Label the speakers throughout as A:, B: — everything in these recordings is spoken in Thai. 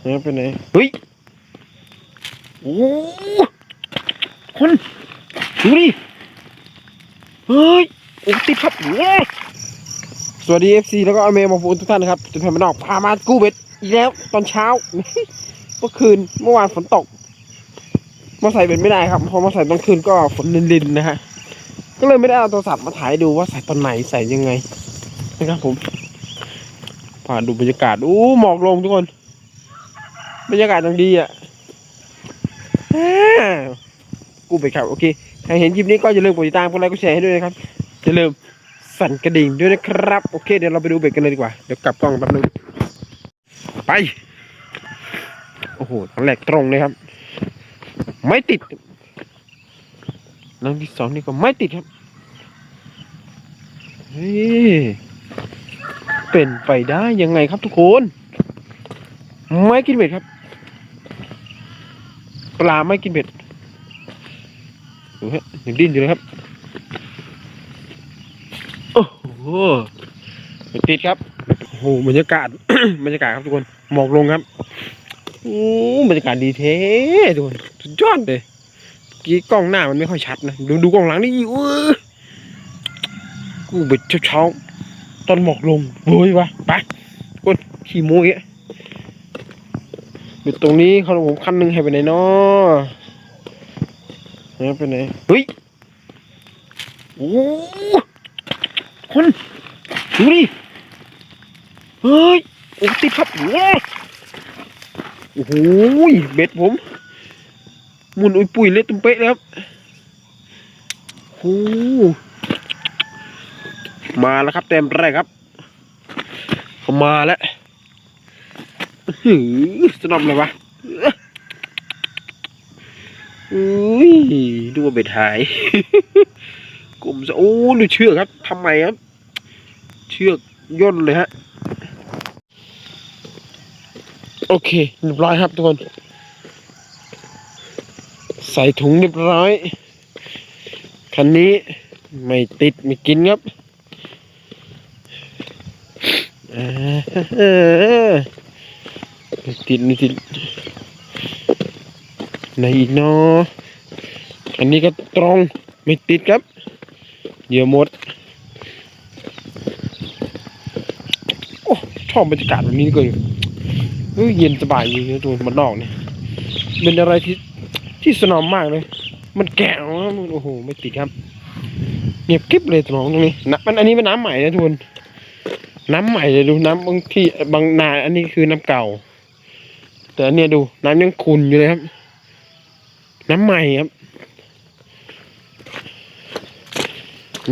A: เฮ้ยไปไหนเฮ้ยโอ้คนดูดิเฮ้ยโอ้ติดครับโอ้สวัสดีเอฟซีแล้วก็อเมย์มาฟูนทุกท่านนะครับจะพามาออกพามากู้เบ็ดอีกแล้วตอนเช้าเมื่อคืนเมื่อวานฝนตก มาใส่เบ็ดไม่ได้ครับพอมาใส่ตอนคืนก็ฝนลินๆนะฮะก็เลยไม่ได้เอาโทรศัพท์มาถ่ายดูว่าใส่ตอนไหนใส่ยังไงนะครับผมผ่านดูบรรยากาศอู้หมอกลงทุกคน บรรยากาศยังดีอะกูไปครับโอเคใครเห็นคลิปนี้ก็อย่าลืมกดติดตามกดไลค์กดแชร์ให้ด้วยนะครับอย่าลืมสั่นกระดิ่งด้วยนะครับ โอเคเดี๋ยวเราไปดูเบ็ดกันเลยดีกว่า เดี๋ยวกลับกล้องแป๊บนึงไป โอ้โหตอนแรกตรงเลยครับ ไม่ติดนังที่สองนี่ก็ไม่ติดครับเฮ้ยเป็นไปได้ยังไงครับทุกคน ไม่กินเบ็ดครับ ปลาไม่กินเบ็ดดูฮะยังดิ้นอยู่เลยครับ โอ้โหติดครับโอ้โหบรรยากาศ บรรยากาศครับทุกคนหมอกลงครับโอ้บรรยากาศดีเท่ทุกคนสุดยอดเลยกี้กล้องหน้ามันไม่ค่อยชัดนะดูดูกล้องหลังนี่เว้ยกูเบ็ดเช้าๆตอนหมอกลงโว้ยวะไปคนขี่โม้ยอะ อยู่ตรงนี้เขาผมคันหนึ่งให้ไปไหนเนาะให้ไปไหนเฮ้ยโอ้คนดูดิเฮ้ยโอ้ติดครับโอ้โอ้โหเบ็ดผมหมุนอุ้ยปุ๋ยเละตุ้มเป๊ะแล้วครับโอ้มาแล้วครับเต็มแรกครับเขามาแล้ว หือสนอมเลยวะอุ้ยดูว่าเบ็ดหายกลมซะโอ้ดูเชือกครับทำไมครับ เชือกย่นเลยฮะ โอเคเรียบร้อยครับทุกคน ใส่ถุงเรียบร้อย คันนี้ไม่ติดไม่กินครับอ่าไม่ ติดไม่ติดไหนอีกเนาะอันนี้ก็ตรงไม่ติดครับเดี๋ยวหมด โอ้ชอบบรรยากาศแบบนี้ก็เฮ้ยเย็นสบายอยู่นะตัวมันนอกเนี่ยเป็นอะไรที่ที่สนอมมากเลย มันแก่วนะมันโอ้โหไม่ติดครับเงียบกริบเลยสมองตรงนี้นะมันอันนี้เป็นน้ำใหม่นะทุกคนน้ำใหม่เลยดูน้ำบางที่บางนาอันนี้คือน้ำเก่า แต่อันเนี้ยดูน้ำยังขุ่นอยู่เลยครับ น้ำใหม่ครับ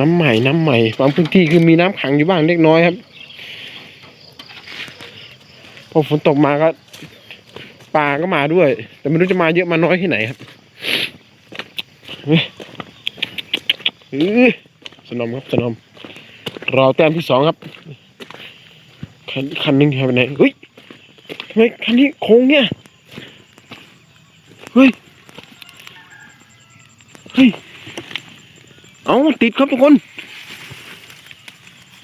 A: น้ำใหม่น้ำใหม่บางพื้นที่คือมีน้ำขังอยู่บ้างเล็กน้อยครับพอฝนตกมาก็ปลาก็มาด้วย แต่ไม่รู้จะมาเยอะมาน้อยที่ไหนครับสนอมครับสนอมรอแต้มที่สองครับคันคันหนึ่งหายไปไหนเฮ้ย ทำไมคันนี้โค้งเนี่ยเฮ้ยเฮ้ยเอาติดครับทุกคน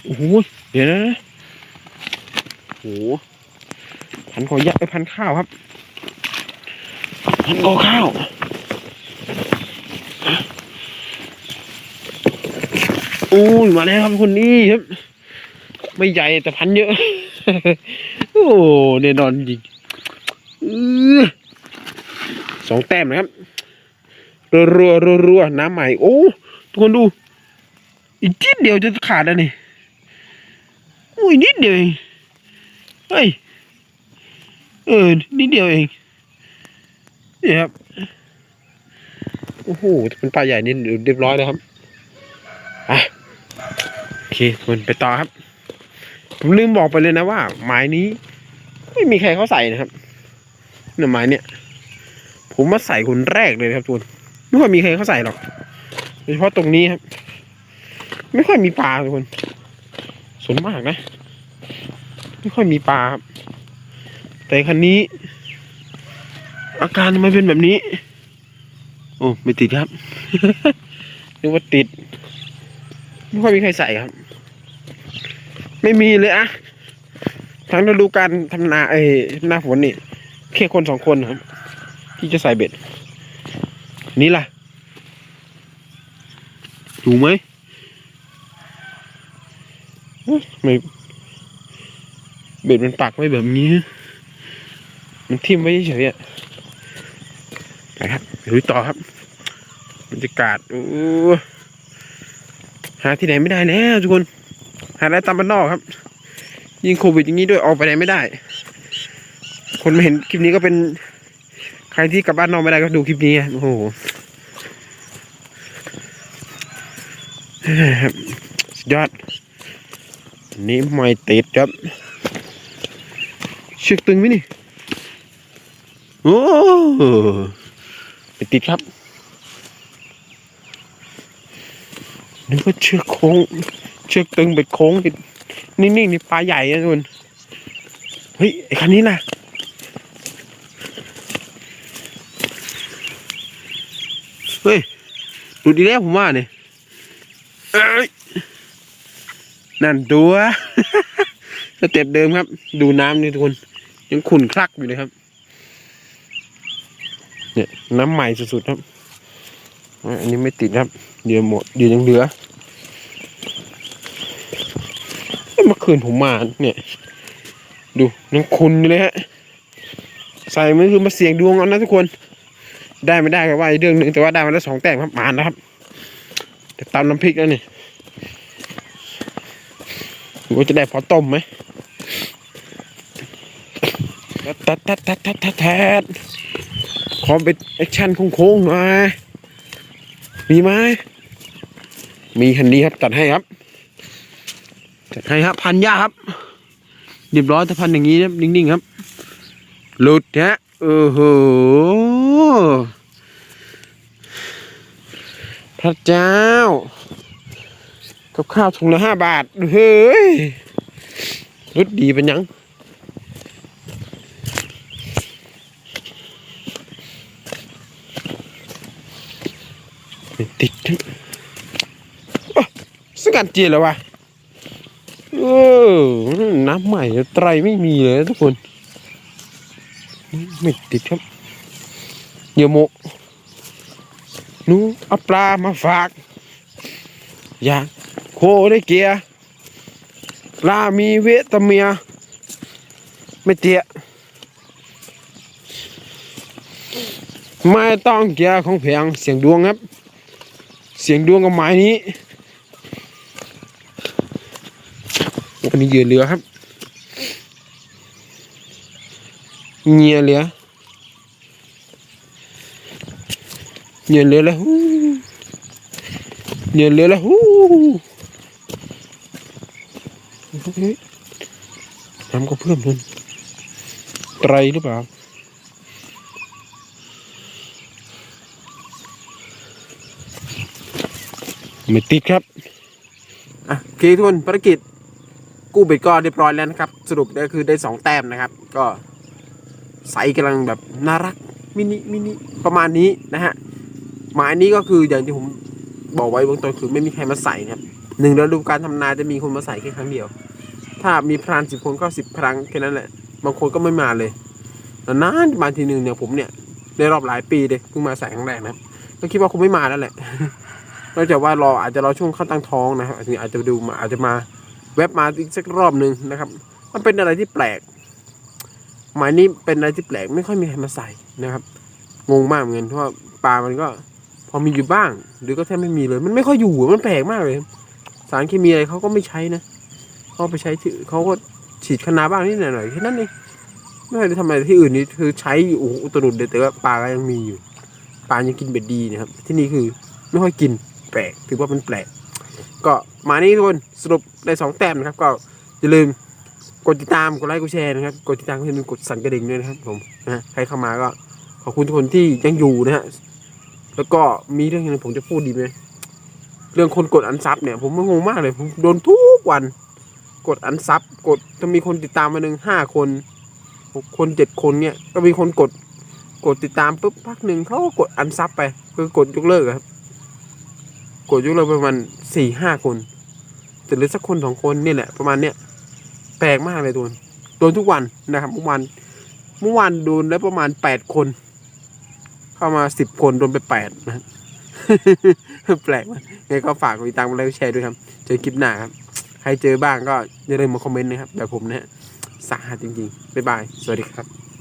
A: โอ้โหเดี๋ยวนะโอ้โหพันขอยัดไปพันข้าวครับพันกอข้าวโอ้ยมาแล้วครับคนนี้ครับ ไม่ใหญ่แต่พันเยอะ แน่นอนจริงอื้อสองแต้มนะครับรัวรัวรัวรัวน้ำใหม่ โอ้ ทุกคนดู อีกนิดเดียวจะขาดแล้วนี่อุ้ยนิดเดียวเอง เฮ้ย เออ นิดเดียวเอง นี่ครับ โอ้โหเป็นปลาใหญ่นี่เรียบร้อยแล้วครับ อะ โอเคมันไปต่อครับ ผมลืมบอกไปเลยนะว่าไม้นี้ ไม่มีใครเขาใส่นะครับเนี่ยไม้เนี่ย ผมมาใส่คนแรกเลยครับทุกคนไม่ค่อยมีใครเขาใส่หรอกโดยเฉพาะตรงนี้ครับ ไม่ค่อยมีปลาทุกคนส่วนมากนะ ไม่ค่อยมีปลาครับ แต่คันนี้ อาการทำไมเป็นแบบนี้ โอ้ไม่ติดครับนึกว่าติด ไม่ค่อยมีใครใส่ครับ ไม่มีเลยอะ ทั้งฤดูการทำนาเอ้หน้าฝนนี่แค่คนสองคนครับ ที่จะใส่เบ็ด นี่ล่ะถูกไหมเอ๊ะทำไม่เบ็ดมันปักไว้แบบนี้ มันทิ่มไว้เฉยๆอะไปครับไปลุยต่อครับบรรยากาศโอ้หาที่ไหนไม่ได้แล้วทุกคน หาได้ตามบ้านนอกครับ ยิ่งโควิดอย่างนี้ด้วยออกไปไหนไม่ได้ คนมาเห็นคลิปนี้ก็เป็น ใครที่กลับบ้านนอกไม่ได้ก็ดูคลิปนี้โอ้โหสุดยอดนี้ไม่ติดครับ เชือกตึงไหมนี่โอ้ไม่ติดครับนึกว่าเชือกโค้ง เชือกตึงเบ็ดโค้งติด นิ่งๆนี่ปลาใหญ่นะทุกคนเฮ้ยไอ้คันนี้นะเฮ้ยดูดีแล้วผมว่าเนี่ยเอ้ยนั่นตัว สเต็ปเดิมครับ ดูน้ำนี่ทุกคน ยังขุ่นคลักอยู่เลยครับ เนี่ยน้ำใหม่สุดๆครับ อันนี้ไม่ติดครับ เดี๋ยวหมดเดี๋ยวยังเหลือ เมื่อคืนผมมาเนี่ย ดูยังคุณอยู่เลยฮะ ใส่มันคือมาเสี่ยงดวงเอานะทุกคน ได้ไม่ได้ก็ว่าอีกเรื่องหนึ่งแต่ว่าได้มาแล้วสองแต้มครับมานะครับ แต่ตำน้ำพริกแล้วนี่ว่าจะได้พอต้มไหมตัดตัดตัดตัดตัดตัดขอเป็นแอคชั่นโค้งๆหน่อยมีไหมมีคันนี้ครับจัดให้ครับ ให้ครับ พันยาครับเรียบร้อยถ้าพันอย่างนี้นะนิ่งๆครับ หลุดฮะโอ้โหพระเจ้า กับข้าวถุงละห้าบาท เฮ้ยรสดีเป็นยัง ติดทั้งโอ้สกัดเจียแล้ววะ เออน้ำใหม่ไตรไม่มีเลยทุกคนไม่ติดครับเยื่อหมหนูเอาปลามาฝาก อยากโคได้เกียร์ปลามีเวตาเมีย ไม่เตี้ยไม่ต้องเกียของแพงเสียงดวงครับ เสียงดวงกับไม้นี้ วันนี้เหยื่อเรือครับเงียเหลือเงียเหลือแล้วฮู้เงียเหลือแล้วฮู้น้ำก็เพิ่มขึ้นไตรหรือเปล่าไม่ติดครับ อะโอเคทุกคนภารกิจ กู้เบ็ดก็เรียบร้อยแล้วนะครับ สรุปก็คือได้สองแต้มนะครับ ก็ไซส์กำลังแบบน่ารักมินิมินิประมาณนี้นะฮะหมายนี้ก็คืออย่างที่ผมบอกไว้เบื้องต้นคือไม่มีใครมาใส่ครับหนึ่งฤดูการทำนาจะมีคนมาใส่แค่ครั้งเดียว ถ้ามีพรานสิบคนก็สิบครั้งแค่นั้นแหละ บางคนก็ไม่มาเลยนานมาทีหนึ่งเนี่ยผมเนี่ยได้รอบหลายปีเลยเพิ่งมาใส่ครั้งแรกนะครับก็คิดว่าคงไม่มาแล้วแหละนอกจากว่ารออาจจะรอช่วงเข้าตั้งท้องนะครับอาจจะอาจจะดูมาอาจจะมา แวบมาอีกสักรอบหนึ่งนะครับ มันเป็นอะไรที่แปลก หมายนี้เป็นอะไรที่แปลกไม่ค่อยมีใครมาใส่นะครับ งงมากเหมือนกันเพราะปลามันก็พอมีอยู่บ้าง หรือก็แทบไม่มีเลย มันไม่ค่อยอยู่มันแปลกมากเลย สารเคมีอะไรเขาก็ไม่ใช้นะเขาไปใช้ที่เขาก็ฉีดคะนาบ้างนิดหน่อยแค่นั้นเองไม่ได้ทำอะไรที่อื่นนี่คือใช้อยู่โอ้โหอุตรุดเลยแต่ว่าปลาก็ยังมีอยู่ ปลายังกินเบ็ดดีนะครับ ที่นี่คือไม่ค่อยกินแปลกถือว่ามันแปลก ก็มานี่ทุกคนสรุปได้สองแต้มนะครับ ก็อย่าลืมกดติดตามกดไลค์กดแชร์นะครับกดติดตามก็อย่าลืมกดสั่นกระดิ่งด้วยนะครับผมนะใครเข้ามาก็ขอบคุณทุกคนที่ยังอยู่นะฮะแล้วก็มีเรื่องหนึงผมจะพูดดีไหมเรื่องคนกดอันซับเนี่ยผมงงมากเลยผมโดนทุกวันกดอันซับกดจะมีคนติดตามมาหนึ่งห้าคนหกคนเจ็ดคนเนี่ยก็มีคนกดกดติดตามปุ๊บพักหนึ่งเขาก็กดอันซับไปคือกดยกเลิกครับ กดยกเลิกประมาณ สี่ห้าคนแต่เหลือสักคนสองคนเนี่ยแหละประมาณเนี้ยแปลกมากเลยทุกคนโดนทุกวันนะครับเมื่อวานเมื่อวานโดนแล้วประมาณแปดคน เข้ามาสิบคนโดนไปแปดนะแปลกมากยังไงก็ฝากกดติดตามไลค์กดแชร์ด้วยครับ เจอคลิปหน้าครับ ใครเจอบ้างก็อย่าลืมมาคอมเมนต์นะครับแบบผมนะฮะสาหัสจริงๆบ๊ายบาย สวัสดีครับ